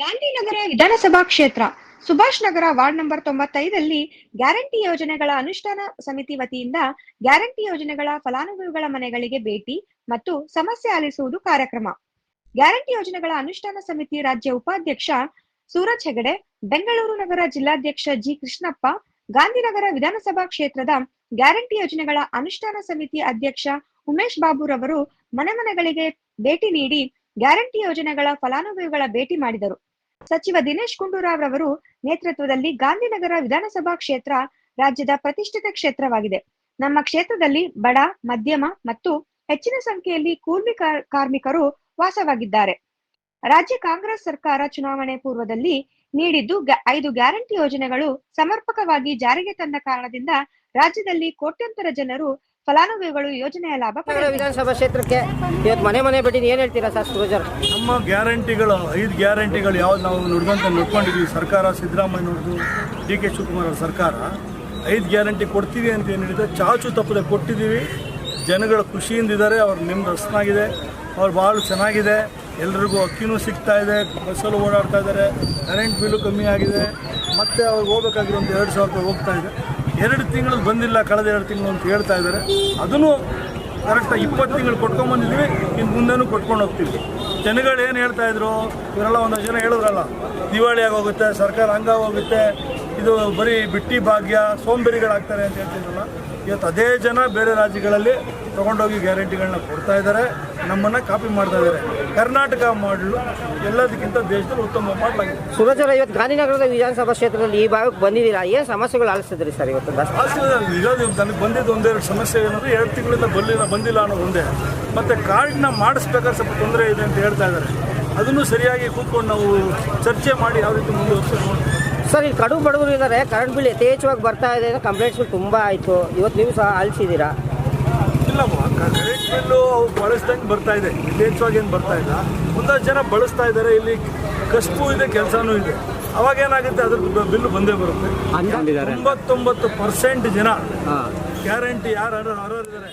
ಗಾಂಧಿನಗರ ವಿಧಾನಸಭಾ ಕ್ಷೇತ್ರ. Subhash Nagar ward number ತೊಂಬತ್ತೈದಲ್ಲಿ ಗ್ಯಾರಂಟಿ ಯೋಜನೆಗಳ ಅನುಷ್ಠಾನ ಸಮಿತಿ ವತಿಯಿಂದ ಗ್ಯಾರಂಟಿ ಯೋಜನೆಗಳ ಫಲಾನುಭವಿಗಳ ಮನೆಗಳಿಗೆ ಭೇಟಿ ಮತ್ತು ಸಮಸ್ಯೆ ಆಲಿಸುವುದು ಕಾರ್ಯಕ್ರಮ. ಗ್ಯಾರಂಟಿ ಯೋಜನೆಗಳ ಅನುಷ್ಠಾನ ಸಮಿತಿ ರಾಜ್ಯ ಉಪಾಧ್ಯಕ್ಷ ಸೂರಜ್ ಹೆಗಡೆ, ಬೆಂಗಳೂರು ನಗರ ಜಿಲ್ಲಾಧ್ಯಕ್ಷ ಜಿ ಕೃಷ್ಣಪ್ಪ, ಗಾಂಧಿನಗರ ವಿಧಾನಸಭಾ ಕ್ಷೇತ್ರದ ಗ್ಯಾರಂಟಿ ಯೋಜನೆಗಳ ಅನುಷ್ಠಾನ ಸಮಿತಿ ಅಧ್ಯಕ್ಷ ಉಮೇಶ್ ಬಾಬುರವರು ಮನೆ ಮನೆಗಳಿಗೆ ಭೇಟಿ ನೀಡಿ ಗ್ಯಾರಂಟಿ ಯೋಜನೆಗಳ ಫಲಾನುಭವಿಗಳ ಭೇಟಿ ಮಾಡಿದರು. ಸಚಿವ ದಿನೇಶ್ ಗುಂಡೂರಾವ್ ರವರು ನೇತೃತ್ವದಲ್ಲಿ ಗಾಂಧಿನಗರ ವಿಧಾನಸಭಾ ಕ್ಷೇತ್ರ ರಾಜ್ಯದ ಪ್ರತಿಷ್ಠಿತ ಕ್ಷೇತ್ರವಾಗಿದೆ. ನಮ್ಮ ಕ್ಷೇತ್ರದಲ್ಲಿ ಬಡ, ಮಧ್ಯಮ ಮತ್ತು ಹೆಚ್ಚಿನ ಸಂಖ್ಯೆಯಲ್ಲಿ ಕೂಲಿ ಕಾರ್- ಕಾರ್ಮಿಕರು ವಾಸವಾಗಿದ್ದಾರೆ. ರಾಜ್ಯ ಕಾಂಗ್ರೆಸ್ ಸರ್ಕಾರ ಚುನಾವಣೆ ಪೂರ್ವದಲ್ಲಿ ನೀಡಿದ್ದು ಐದು ಗ್ಯಾರಂಟಿ ಯೋಜನೆಗಳು ಸಮರ್ಪಕವಾಗಿ ಜಾರಿಗೆ ತಂದ ಕಾರಣದಿಂದ ರಾಜ್ಯದಲ್ಲಿ ಕೋಟ್ಯಂತರ ಜನರು ಫಲಾನುಭವಿಗಳು ಯೋಜನೆಯ ಲಾಭ ವಿಧಾನಸಭಾ ಕ್ಷೇತ್ರಕ್ಕೆ ಇವತ್ತು ಮನೆ ಮನೆ ಬಿಟ್ಟು ಏನ್ ಹೇಳ್ತೀರಾ ಸರ್ ಸುರಜರ್ ನಮ್ಮ ಗ್ಯಾರಂಟಿಗಳು ಐದು ಗ್ಯಾರಂಟಿಗಳು ಯಾವ್ದು ನಾವು ನುಡ್ಕೊಂತ ನೋಡ್ಕೊಂಡಿದ್ದೀವಿ ಸರ್ಕಾರ ಸಿದ್ದರಾಮಯ್ಯನವ್ರದ್ದು ಡಿ ಕೆ ಶಿವಕುಮಾರ್ ಅವ್ರ ಸರ್ಕಾರ. ಐದು ಗ್ಯಾರಂಟಿ ಕೊಡ್ತೀವಿ ಅಂತ ಏನು ಹೇಳಿದ್ರೆ ಚಾಚು ತಪ್ಪದೆ ಕೊಟ್ಟಿದ್ದೀವಿ. ಜನಗಳು ಖುಷಿಯಿಂದ ಇದ್ದಾರೆ. ಅವ್ರ ನಿಮ್ದು ಹಸ್ನಾಗಿದೆ ಅವ್ರು ಭಾಳ ಚೆನ್ನಾಗಿದೆ. ಎಲ್ರಿಗೂ ಅಕ್ಕಿನೂ ಸಿಗ್ತಾ ಇದೆ. ಬಸ್ಸಲ್ಲೂ ಓಡಾಡ್ತಾ ಇದ್ದಾರೆ. ಕರೆಂಟ್ ಬಿಲ್ಲು ಕಮ್ಮಿ ಆಗಿದೆ. ಮತ್ತೆ ಅವ್ರಿಗೆ ಹೋಗ್ಬೇಕಾಗಿರೋಂಥ ಎರಡು ಸಾವಿರ ರೂಪಾಯಿ ಹೋಗ್ತಾ ಇದೆ. ಎರಡು ತಿಂಗಳು ಬಂದಿಲ್ಲ, ಕಳೆದ ಎರಡು ತಿಂಗಳು ಅಂತ ಹೇಳ್ತಾ ಇದ್ದಾರೆ. ಅದನ್ನು ಕರೆಕ್ಟಾಗಿ ಇಪ್ಪತ್ತು ತಿಂಗಳು ಬಂದಿದ್ದೀವಿ ಇನ್ನು ಮುಂದೆನೂ ಕೊಟ್ಕೊಂಡು ಹೋಗ್ತೀವಿ. ಜನಗಳು ಏನು ಹೇಳ್ತಾ ಇದ್ರು? ಇವರೆಲ್ಲ ಒಂದಷ್ಟು ಜನ ಹೇಳಿದ್ರಲ್ಲ, ದಿವಾಳಿ ಆಗೋಗುತ್ತೆ, ಸರ್ಕಾರ ಹಂಗಾಗೋಗುತ್ತೆ ಇದು ಬರೀ ಬಿಟ್ಟಿ ಭಾಗ್ಯ, ಸೋಂಬೇರಿಗಳಾಗ್ತಾರೆ ಅಂತ ಹೇಳ್ತಿದ್ರಲ್ಲ. ಇವತ್ತು ಅದೇ ಜನ ಬೇರೆ ರಾಜ್ಯಗಳಲ್ಲಿ ತೊಗೊಂಡೋಗಿ ಗ್ಯಾರಂಟಿಗಳನ್ನ ಕೊಡ್ತಾ ಇದ್ದಾರೆ, ನಮ್ಮನ್ನು ಕಾಪಿ ಮಾಡ್ತಾ ಇದ್ದಾರೆ. ಕರ್ನಾಟಕ ಮಾಡಲು ಎಲ್ಲದಕ್ಕಿಂತ ದೇಶದಲ್ಲಿ ಉತ್ತಮ ಮಾಡಲಾಗಿದೆ. ಸರ್ ಇವತ್ತು ಗಾಂಧಿನಗರದ ವಿಧಾನಸಭಾ ಕ್ಷೇತ್ರದಲ್ಲಿ ಈ ಭಾಗಕ್ಕೆ ಬಂದಿದ್ದೀರಾ? ಏನು ಸಮಸ್ಯೆಗಳು ಆಲಿಸಿದ್ರಿ ಸರ್ ಇವತ್ತು? ಇರೋದು ನನಗೆ ಬಂದಿದ್ದು ಒಂದೆರಡು ಸಮಸ್ಯೆ ಏನಂದ್ರೆ ಎರಡು ತಿಂಗಳಿಂದ ಬರಲಿಲ್ಲ ಬಂದಿಲ್ಲ ಅನ್ನೋ ಒಂದೇ. ಮತ್ತು ಕಾರ್ಡ್ನ ಮಾಡಿಸ್ಬೇಕಾದ್ರೆ ಸ್ವಲ್ಪ ತೊಂದರೆ ಇದೆ ಅಂತ ಹೇಳ್ತಾ ಇದ್ದಾರೆ. ಅದನ್ನು ಸರಿಯಾಗಿ ಕೂತ್ಕೊಂಡು ನಾವು ಚರ್ಚೆ ಮಾಡಿ ಯಾವ ರೀತಿ ಮುಂದೆ ನೋಡ್ತೀವಿ ಸರ್ ಇಲ್ಲಿ ಕಡು ಬಡವರು ಇದ್ದಾರೆ ಕರೆಂಟ್ ಬಿಲ್ ಯಥೇಚ್ಛವಾಗಿ ಬರ್ತಾ ಇದೆ ಕಂಪ್ಲೇಂಟ್ಸ್ಗಳು ತುಂಬಾ ಆಯಿತು. ಇವತ್ತು ನೀವು ಸಹ ಆಲಿಸಿದ್ದೀರಾ? ಕರೆಂಟ್ ಬಿಲ್ಲು ಅವ್ರು ಬಳಸ್ದಂಗೆ ಬರ್ತಾ ಇದೆ. ಯಥೇಚ್ಛವಾಗಿ ಏನು ಬರ್ತಾ ಇಲ್ಲ. ಒಂದಷ್ಟು ಜನ ಬಳಸ್ತಾ ಇದ್ದಾರೆ ಇಲ್ಲಿ ಕಷ್ಟವೂ ಇದೆ ಕೆಲಸನೂ ಇದೆ. ಅವಾಗ ಏನಾಗುತ್ತೆ? ಅದ್ರ ಬಿಲ್ಲು ಬಂದೇ ಬರುತ್ತೆ. ತೊಂಬತ್ತೊಂಬತ್ತು ಪರ್ಸೆಂಟ್ ಜನ ಗ್ಯಾರಂಟಿ ಯಾರು ಅರ್ಹರಿದ್ದಾರೆ